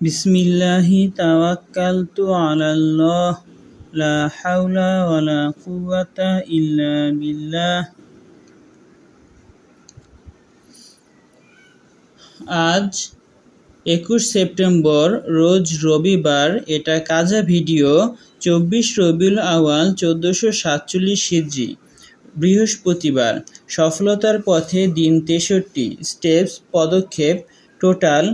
বিসমিল্লাহি তাওয়াক্কালতু আলাল্লাহ, লা হাওলা ওয়ালা কুওয়াতা ইল্লা বিল্লাহ। আজ একুশ সেপ্টেম্বর, রোজ রবিবার, এটা কাজা ভিডিও, চব্বিশ রবিউল আওয়াল চোদ্দোশো সাতচল্লিশ হিজি বৃহস্পতিবার। সফলতার পথে দিন তেষট্টি। স্টেপস, পদক্ষেপ টোটাল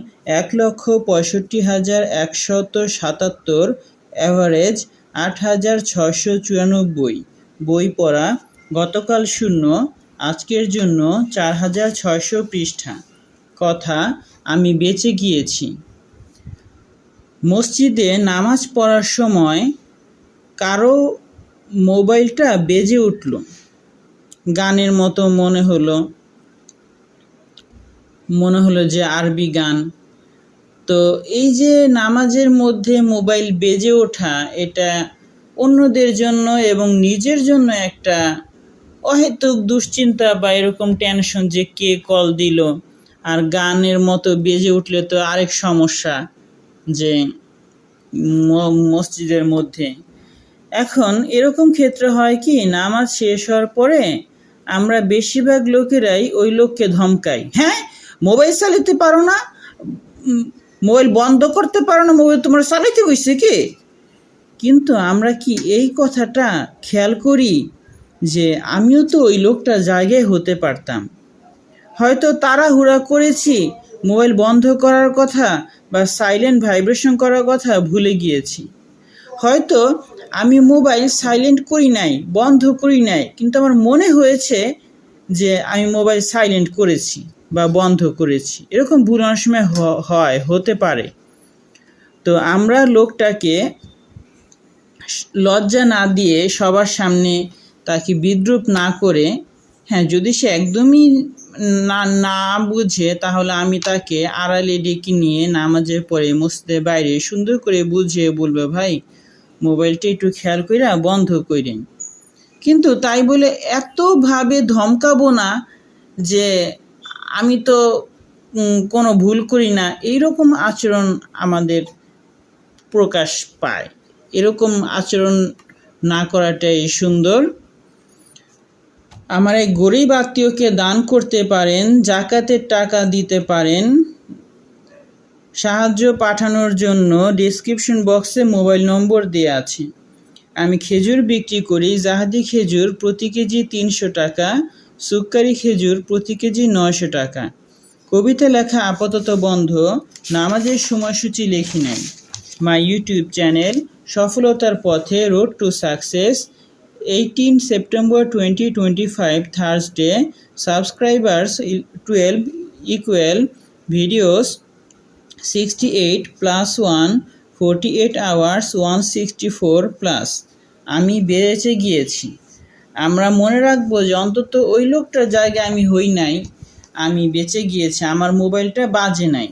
এক লক্ষ পঁয়ষট্টি হাজার একশত সাতাত্তর অ্যাভারেজ আট হাজার ছশো চুরানব্বই। বই পড়া, গতকাল শূন্য, আজকের জন্য চার হাজার ছয়শো পৃষ্ঠা। কথা, আমি বেঁচে গিয়েছি। মসজিদে নামাজ পড়ার সময় কারও মোবাইলটা বেজে উঠল। গানের মতো মনে হলো। মনে হলো যে আরবি গান। তো এই যে নামাজের মধ্যে মোবাইল বেজে ওঠা, এটা অন্যদের জন্য এবং নিজের জন্য একটা অহেতুক দুশ্চিন্তা বা এরকম টেনশন যে কে কল দিল আর গানের মতো বেজে উঠলে তো আরেক সমস্যা যে মসজিদের মধ্যে। এখন এরকম ক্ষেত্রে হয় কি, নামাজ শেষ হওয়ার পরে আমরা বেশিরভাগ লোকেরাই ওই লোককে ধমকাই। হ্যাঁ? মোবাইল চালাতে পারো না মোবাইল বন্ধ করতে পারো না, মোবাইল তোমার চালাইতে বসছে কি? কিন্তু আমরা কি এই কথাটা খেয়াল করি যে আমিও তো ওই লোকটা জায়গায় হতে পারতাম। হয়তো তাড়াহুড়া করেছি, মোবাইল বন্ধ করার কথা বা সাইলেন্ট ভাইব্রেশন করার কথা ভুলে গিয়েছি। হয়তো আমি মোবাইল সাইলেন্ট করি নাই, বন্ধ করি নাই, কিন্তু আমার মনে হয়েছে যে আমি মোবাইল সাইলেন্ট করেছি। বা বন্ধ করেছি। এরকম ভুল অনেক সময় হয়, হতে পারে। তো আমরা লোকটাকে লজ্জা না দিয়ে সবার সামনে তাকে বিদ্রুপ না করে হ্যাঁ যদি সে একদমই না না বুঝে, তাহলে আমি তাকে আড়ালে ডেকে নিয়ে নামাজের পরে মসজিদের বাইরে সুন্দর করে বুঝিয়ে বলব, ভাই, মোবাইলটা একটু খেয়াল করে বন্ধ করেন কিন্তু তাই বলে এতভাবে ধমকাবো না যে আমি তো কোনো ভুল করি না। এইরকম আচরণ আমাদের প্রকাশ পায়। এরকম আচরণ না করাটাই সুন্দর। আমার এই গরিব আত্মীয়কে দান করতে পারেন, জাকাতের টাকা দিতে পারেন। সাহায্য পাঠানোর জন্য ডিসক্রিপশন বক্সে মোবাইল নম্বর দেওয়া আছে। আমি খেজুর বিক্রি করি, জাহাদি খেজুর প্রতি কেজি তিনশো টাকা। সুক্কারি খেজুর প্রতি কেজি নয়শো টাকা। কবিতা লেখা আপাতত বন্ধ, নামাজের সময়সূচি লেখি নেন। মাই ইউটিউব চ্যানেল, সফলতার পথে, road to success, eighteen September twenty twenty five Thursday subscribers twelve equal videos sixty eight plus one forty eight hours one sixty four plus আমি বেড়েছে গিয়েছি। আমরা মনে রাখব যে অন্তত ওই লোকটার জায়গায় আমি হই নাই, আমি বেঁচে গিয়েছি, আমার মোবাইলটা বাজে নাই।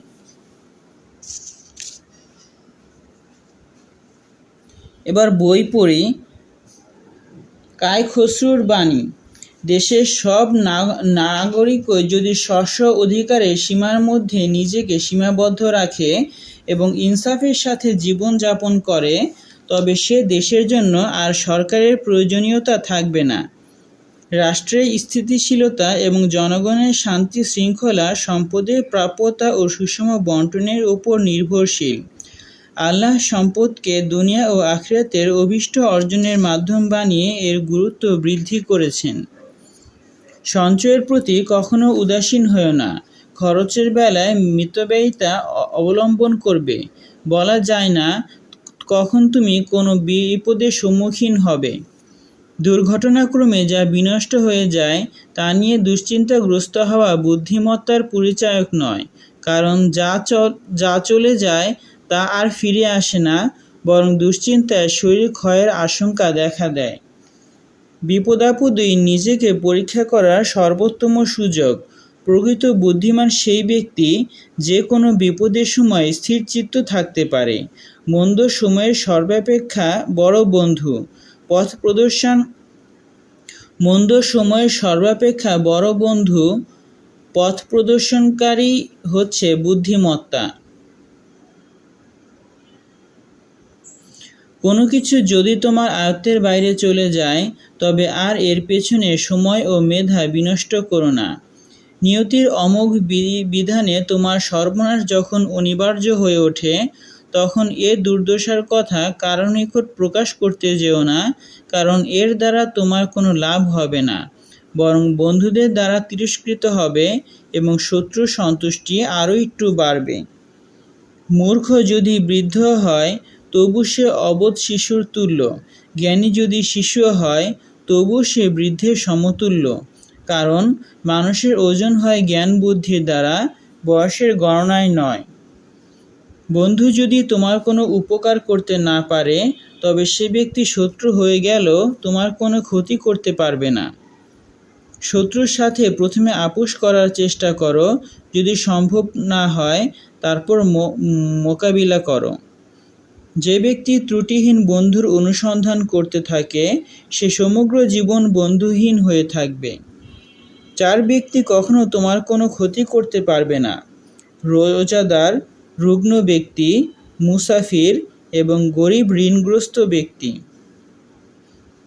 এবার বই পড়ি। কায় খসরুর বাণী, দেশের সব নাগরিক যদি স্ব অধিকারের সীমার মধ্যে নিজেকে সীমাবদ্ধ রাখে এবং ইনসাফের সাথে জীবনযাপন করে তবে সে দেশের জন্য আর সরকারের প্রয়োজনীয়তা থাকবে না। রাষ্ট্রের স্থিতিশীলতা এবং জনগণের শান্তি শৃঙ্খলা, সম্পদের প্রাপ্যতা ও সুষম বন্টনের উপর নির্ভরশীল। আল্লাহ সম্পদকে দুনিয়া ও আখিরাতের অভিষ্ট অর্জনের মাধ্যম বানিয়ে এর গুরুত্ব বৃদ্ধি করেছেন। সঞ্চয়ের প্রতি কখনো উদাসীন হয়েও না। খরচের বেলায় মিতব্যয়িতা অবলম্বন করবে। বলা যায় না কখন তুমি কোনো বিপদের সম্মুখীন হবে? দুর্ঘটনাক্রমে যা বিনষ্ট হয়ে যায়, তা নিয়ে দুশ্চিন্তাগ্রস্ত হওয়া বুদ্ধিমত্তার পরিচায়ক নয়, কারণ যা যা চলে যায়, তা আর ফিরে আসে না, বরং দুশ্চিন্তায় শরীর ক্ষয়ের আশঙ্কা দেখা দেয়। বিপদাপদেই নিজেকে পরীক্ষা করার সর্বোত্তম সুযোগ। প্রকৃত বুদ্ধিমান সেই ব্যক্তি যে কোনো বিপদের সময় স্থিরচিত্ত থাকতে পারে। মন্দ সময়ের সর্বাপেক্ষা বড় বন্ধু। পথ প্রদর্শন। মন্দ সময়ের সর্বাপেক্ষা বড় বন্ধু পথ প্রদর্শনকারী হচ্ছে বুদ্ধিমত্তা। কোনো কিছু যদি তোমার আয়ত্তের বাইরে চলে যায়, তবে আর এর পেছনে সময় ও মেধা বিনষ্ট করো না। নিয়তির অমোঘ বিধানে তোমার সর্বনাশ যখন অনিবার্য হয়ে ওঠে, তখন এ দুর্দশার কথা কারও নিকট প্রকাশ করতে যেও না, কারণ এর দ্বারা তোমার কোনো লাভ হবে না। বরং বন্ধুদের দ্বারা তিরস্কৃত হবে এবং শত্রুর সন্তুষ্টি আরও একটু বাড়বে। মূর্খ যদি বৃদ্ধ হয়, তবু সে অবোধ শিশুর তুল্য। জ্ঞানী যদি শিশু হয় তবু সে বৃদ্ধের সমতুল্য। কারণ মানুষের ওজন হয় জ্ঞান বুদ্ধির দ্বারা, বয়সের গণনায় নয়। বন্ধু, যদি তোমার কোনো উপকার করতে না পারে, তবে সে ব্যক্তি শত্রু হয়ে গেলেও তোমার কোনো ক্ষতি করতে পারবে না। শত্রুর সাথে প্রথমে আপোষ করার চেষ্টা করো। যদি সম্ভব না হয়, তারপর মোকাবিলা করো। যে ব্যক্তি ত্রুটিহীন বন্ধুর অনুসন্ধান করতে থাকে, সে সমগ্র জীবন বন্ধুহীন হয়ে থাকবে। চার ব্যক্তি কখনো তোমার কোনো ক্ষতি করতে পারবে না। রোজাদার, রুগ্ন ব্যক্তি, মুসাফির এবং গরিব ঋণগ্রস্ত ব্যক্তি।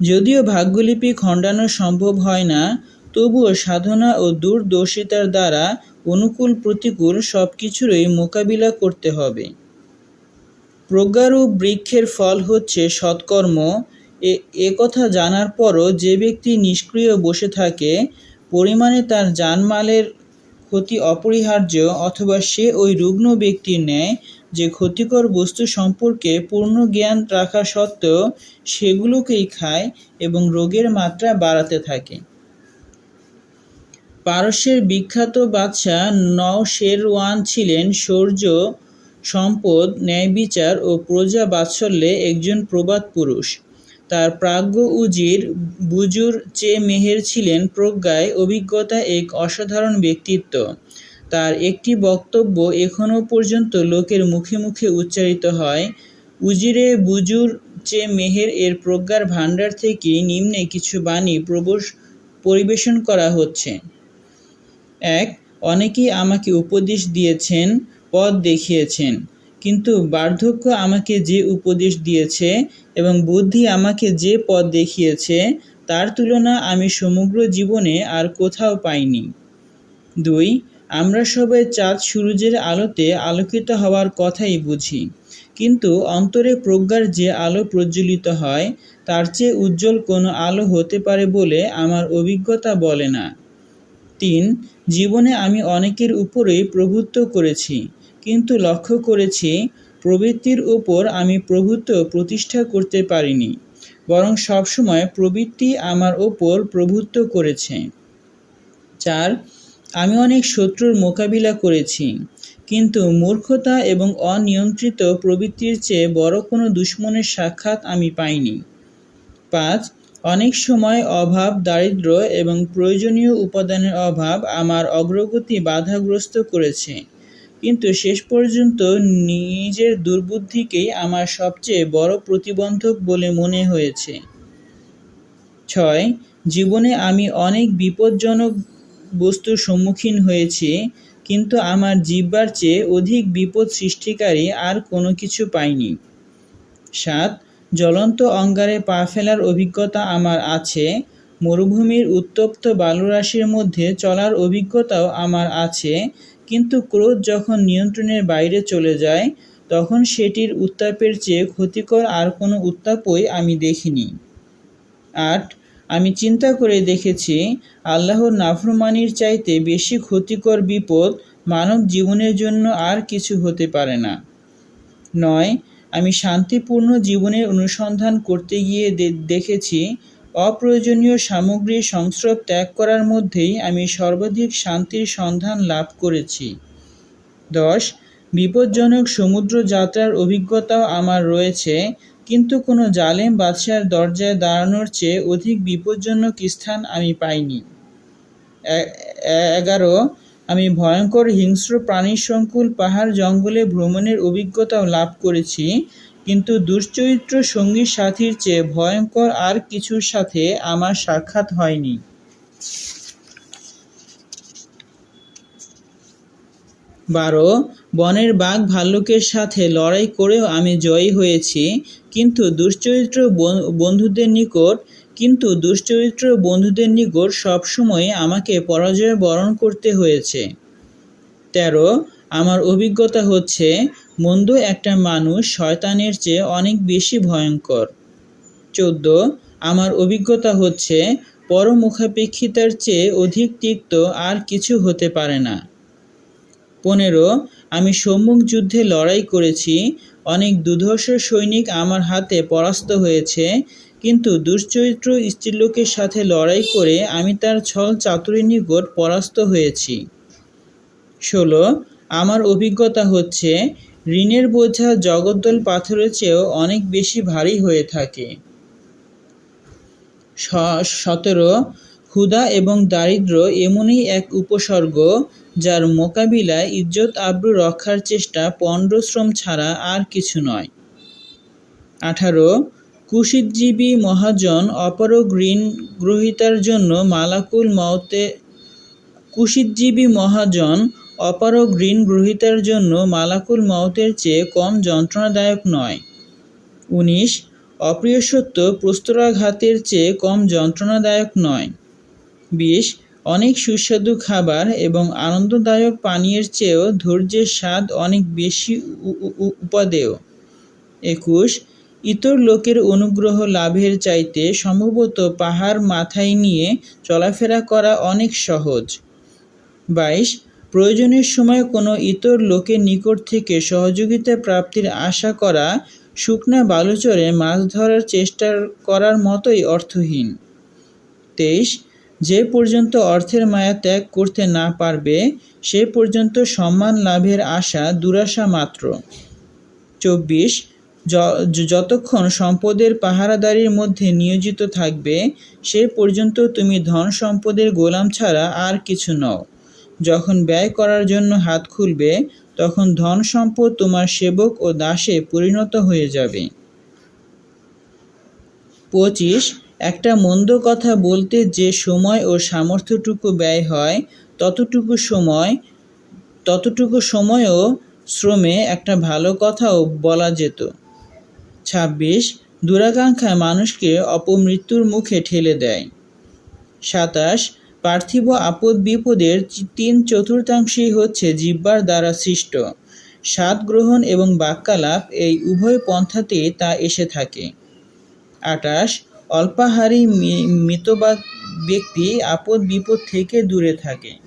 যদিও ভাগ্যলিপি খণ্ডানো সম্ভব হয় না, তবুও সাধনা ও দূরদর্শিতার দ্বারা অনুকূল প্রতিকূল সব কিছুরই মোকাবিলা করতে হবে। প্রজ্ঞারূপ বৃক্ষের ফল হচ্ছে সৎকর্ম। এ- কথা জানার পরও যে ব্যক্তি নিষ্ক্রিয় বসে থাকে পরিমাণে তার জানমালের ক্ষতি অপরিহার্য অথবা সে ওই রুগ্ন ব্যক্তির ন্যায় যে ক্ষতিকর বস্তু সম্পর্কে পূর্ণ জ্ঞান রাখা সত্ত্বেও সেগুলোকেই খায় এবং রোগের মাত্রা বাড়াতে থাকে। পারস্যের বিখ্যাত বাদশাহ নওশেরওয়ান ছিলেন শৌর্য সম্পদ, ন্যায়বিচার ও প্রজা বাৎসল্যে একজন প্রবাদ পুরুষ। তার প্রাজ্ঞ উজির বুজুর চে মেহের ছিলেন প্রজ্ঞায় অভিজ্ঞতা এক অসাধারণ ব্যক্তিত্ব। তার একটি বক্তব্য এখনও পর্যন্ত লোকের মুখে মুখে উচ্চারিত হয়, উজিরে বুজুর চে মেহের এর প্রজ্ঞার ভাণ্ডার থেকে নিম্নে কিছু বাণী প্রবশ পরিবেশন করা হচ্ছে। এক, অনেকেই আমাকে উপদেশ দিয়েছেন, পথ দেখিয়েছেন। কিন্তু বার্ধক্য আমাকে যে উপদেশ দিয়েছে এবং বুদ্ধি আমাকে যে পথ দেখিয়েছে, তার তুলনা আমি সমগ্র জীবনে আর কোথাও পাইনি। দুই, আমরা সবাই চাঁদ সূর্যের আলোতে আলোকিত হওয়ার কথাই বুঝি, কিন্তু অন্তরে প্রজ্ঞার যে আলো প্রজ্বলিত হয়, তার চেয়ে উজ্জ্বল কোনো আলো হতে পারে বলে আমার অভিজ্ঞতা বলে না। তিন, জীবনে আমি অনেকের উপরেই প্রভুত্ব করেছি কিন্তু লক্ষ্য করেছি, প্রবৃত্তির উপর আমি প্রভুত্ব প্রতিষ্ঠা করতে পারিনি, বরং সবসময় প্রবৃত্তি আমার ওপর প্রভুত্ব করেছে। চার, আমি অনেক শত্রুর মোকাবিলা করেছি, কিন্তু মূর্খতা এবং অনিয়ন্ত্রিত প্রবৃত্তির চেয়ে বড় কোনো দুশ্মনের সাক্ষাৎ আমি পাইনি। পাঁচ, অনেক সময় অভাব, দারিদ্র্য এবং প্রয়োজনীয় উপাদানের অভাব আমার অগ্রগতি বাধাগ্রস্ত করেছে। কিন্তু শেষ পর্যন্ত নিজের দুর্বুদ্ধিকেই আমার সবচেয়ে বড় প্রতিবন্ধক বলে মনে হয়েছে। ছয়, জীবনে আমি অনেক বিপজ্জনক বস্তুর সম্মুখীন হয়েছি, কিন্তু আমার জিহ্বার চেয়ে অধিক বিপদ সৃষ্টিকারী আর কোনো কিছু পাইনি। সাত, জ্বলন্ত অঙ্গারে পা ফেলার অভিজ্ঞতা আমার আছে, মরুভূমির উত্তপ্ত বালুরাশির মধ্যে চলার অভিজ্ঞতাও আমার আছে কিন্তু ক্রোধ যখন নিয়ন্ত্রণের বাইরে চলে যায়, তখন সেটির উত্তাপের চেয়ে ক্ষতিকর আর কোনো উত্তাপই আমি দেখিনি। আট, আমি চিন্তা করে দেখেছি, আল্লাহর নাফরমানির চাইতে বেশি ক্ষতিকর বিপদ মানব জীবনের জন্য আর কিছু হতে পারে না। নয়, আমি শান্তিপূর্ণ জীবনের অনুসন্ধান করতে গিয়ে দেখেছি অপ্রয়োজনীয় সামগ্রীর সংস্রব ত্যাগ করার মধ্যেই আমি সর্বাধিক শান্তির সন্ধান লাভ করেছি। দশ, বিপজ্জনক সমুদ্র যাত্রার অভিজ্ঞতাও আমার রয়েছে, কিন্তু কোনো জালেম বাদশার দরজায় দাঁড়ানোর চেয়ে অধিক বিপজ্জনক স্থান আমি পাইনি। এগারো, আমি ভয়ঙ্কর হিংস্র প্রাণীর সংকুল পাহাড় জঙ্গলে ভ্রমণের অভিজ্ঞতাও লাভ করেছি কিন্তু দুশ্চরিত্র সঙ্গী সাথীর চেয়ে ভয়ঙ্কর আর কিছুর সাথে আমার সাক্ষাৎ হয়নি। বারো, বনের বাঘ ভাল্লুকের সাথে লড়াই করেও আমি জয়ী হয়েছি, কিন্তু দুশ্চরিত্র বন- বন্ধুদের নিকট কিন্তু দুশ্চরিত্র বন্ধুদের নিকট সবসময় আমাকে পরাজয় বরণ করতে হয়েছে। তেরো, আমার অভিজ্ঞতা হচ্ছে মন্দ একটা মানুষ শয়তানের চেয়ে অনেক বেশি ভয়ঙ্কর। চোদ্দ, আমার অভিজ্ঞতা হচ্ছে, পরমুখাপেক্ষিতার চেয়ে অধিক তিক্ত আর কিছু হতে পারে না। পনেরো, আমি সম্মুখ যুদ্ধে লড়াই করেছি, অনেক দুর্ধর্ষ সৈনিক আমার হাতে পরাস্ত হয়েছে, কিন্তু দুশ্চরিত্র স্ত্রীলোকের সাথে লড়াই করে আমি তার ছল চাতুরীর নিকট পরাস্ত হয়েছি। ষোলো, আমার অভিজ্ঞতা হচ্ছে ঋণের বোঝা জগদ্দল পাথরের চেয়েও অনেক বেশি ভারী হয়ে থাকে। সতেরো, ক্ষুধা এবং দারিদ্র্য এমনই এক উপসর্গ যার মোকাবিলায় ইজ্জত আব্রু রক্ষার চেষ্টা পণ্ডশ্রম ছাড়া আর কিছু নয়। আঠারো কুশিতজীবী মহাজন অপারগ ঋণ গ্রহিতার জন্য মালাকুল মওতে কুশিতজীবী মহাজন অপারগ ঋণ গ্রহিতার জন্য মালাকুল মওতের চেয়ে কম যন্ত্রণাদায়ক নয়। উনিশ, অপ্রিয় সত্য প্রস্তরাঘাতের চেয়ে কম যন্ত্রণাদায়ক নয়। বিশ, অনেক সুস্বাদু খাবার এবং আনন্দদায়ক পানীয়ের চেয়েও ধৈর্যের স্বাদ অনেক বেশি উপাদেয়। একুশ, ইতর লোকের অনুগ্রহ লাভের চাইতে সম্ভবত পাহাড় মাথায় নিয়ে চলাফেরা করা অনেক সহজ। বাইশ প্রয়োজনের সময় কোনো ইতর লোকের নিকট থেকে সহযোগিতা প্রাপ্তির আশা করা শুকনা বালুচরে মাছ ধরার চেষ্টা করার মতোই অর্থহীন। তেইশ, যে পর্যন্ত অর্থের মায়া ত্যাগ করতে না পারবে, সে পর্যন্ত সম্মান লাভের আশা দুরাশা মাত্র। চব্বিশ যতক্ষণ সম্পদের পাহারাদারির মধ্যে নিয়োজিত থাকবে, সে পর্যন্ত তুমি ধন সম্পদের গোলাম ছাড়া আর কিছু নও। যখন ব্যয় করার জন্য হাত খুলবে, তখন ধন সম্পদ তোমার সেবক ও দাসে পরিণত হয়ে যাবে। পঁচিশ, একটা মন্দ কথা বলতে যে সময় ও সামর্থ্যটুকু ব্যয় হয়, ততটুকু সময়, ততটুকু সময়ও শ্রমে একটা ভালো কথাও বলা যেত। ছাব্বিশ দুরাকাঙ্ক্ষা মানুষকে অপমৃত্যুর মুখে ঠেলে দেয়। সাতাশ পার্থিব আপদ বিপদের তিন চতুর্থাংশই হচ্ছে জিব্বার দ্বারা সৃষ্ট। সাত গ্রহণ এবং বাক্যালাপ এই উভয় পন্থাতে তা এসে থাকে। আটাশ, অল্পাহারী মি- ব্যক্তি আপদ বিপদ থেকে দূরে থাকে।